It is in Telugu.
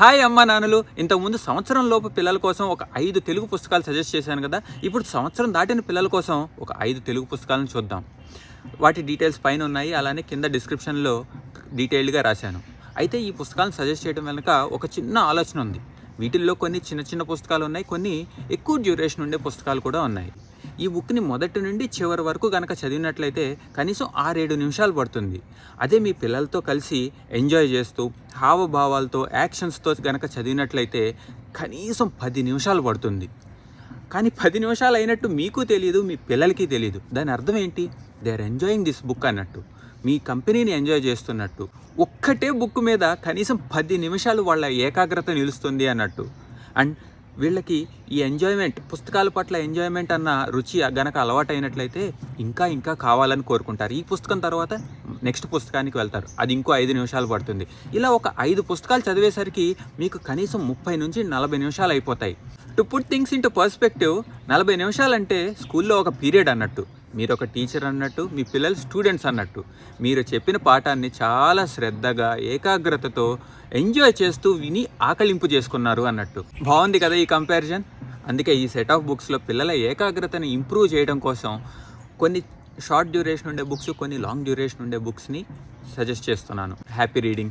హాయ్ అమ్మా నాన్నలు. ఇంతకుముందు సంవత్సరం లోపు పిల్లల కోసం ఒక ఐదు తెలుగు పుస్తకాలు సజెస్ట్ చేశాను కదా. ఇప్పుడు సంవత్సరం దాటిన పిల్లల కోసం ఒక ఐదు తెలుగు పుస్తకాలను చూద్దాం. వాటి డీటెయిల్స్ పైన ఉన్నాయి. అలానే కింద డిస్క్రిప్షన్లో డీటెయిల్డ్గా రాశాను. అయితే ఈ పుస్తకాలను సజెస్ట్ చేయడం వెనుక ఒక చిన్న ఆలోచన ఉంది. వీటిల్లో కొన్ని చిన్న చిన్న పుస్తకాలు ఉన్నాయి. కొన్ని ఎక్కువ డ్యూరేషన్ ఉండే పుస్తకాలు కూడా ఉన్నాయి. ఈ బుక్ని మొదటి నుండి చివరి వరకు కనుక చదివినట్లయితే కనీసం ఆరేడు నిమిషాలు పడుతుంది. అదే మీ పిల్లలతో కలిసి ఎంజాయ్ చేస్తూ హావభావాలతో యాక్షన్స్తో కనుక చదివినట్లయితే కనీసం పది నిమిషాలు పడుతుంది. కానీ పది నిమిషాలు అయినట్టు మీకు తెలియదు మీ పిల్లలకి తెలియదు దాని అర్థం ఏంటి? They are enjoying this book అన్నట్టు. మీ కంపెనీని ఎంజాయ్ చేస్తున్నట్టు. ఒక్కటే బుక్ మీద కనీసం పది నిమిషాలు వాళ్ళ ఏకాగ్రత నిలుస్తుంది అన్నట్టు. అండ్ వీళ్ళకి ఈ ఎంజాయ్మెంట్ పుస్తకాల పట్ల ఎంజాయ్మెంట్ అన్న రుచి గనక అలవాటైనట్లయితే ఇంకా ఇంకా కావాలని కోరుకుంటారు. ఈ పుస్తకం తర్వాత నెక్స్ట్ పుస్తకానికి వెళ్తారు. అది ఇంకో ఐదు నిమిషాలు పడుతుంది. ఇలా ఒక ఐదు పుస్తకాలు చదివేసరికి మీకు కనీసం ముప్పై నుంచి నలభై నిమిషాలు అయిపోతాయి. To put things into perspective నలభై నిమిషాలంటే స్కూల్లో ఒక పీరియడ్ అన్నట్టు. మీరు ఒక టీచర్ అన్నట్టు మీ పిల్లలు స్టూడెంట్స్ అన్నట్టు. మీరు చెప్పిన పాఠాన్ని చాలా శ్రద్ధగా ఏకాగ్రతతో ఎంజాయ్ చేస్తూ విని ఆకలింపు చేసుకున్నారు అన్నట్టు. బాగుంది కదా ఈ కంపారిజన్? అందుకే ఈ సెట్ ఆఫ్ బుక్స్లో పిల్లల ఏకాగ్రతని ఇంప్రూవ్ చేయడం కోసం కొన్ని షార్ట్ డ్యూరేషన్ ఉండే బుక్స్ కొన్ని లాంగ్ డ్యూరేషన్ ఉండే బుక్స్ని సజెస్ట్ చేస్తున్నాను. Happy reading.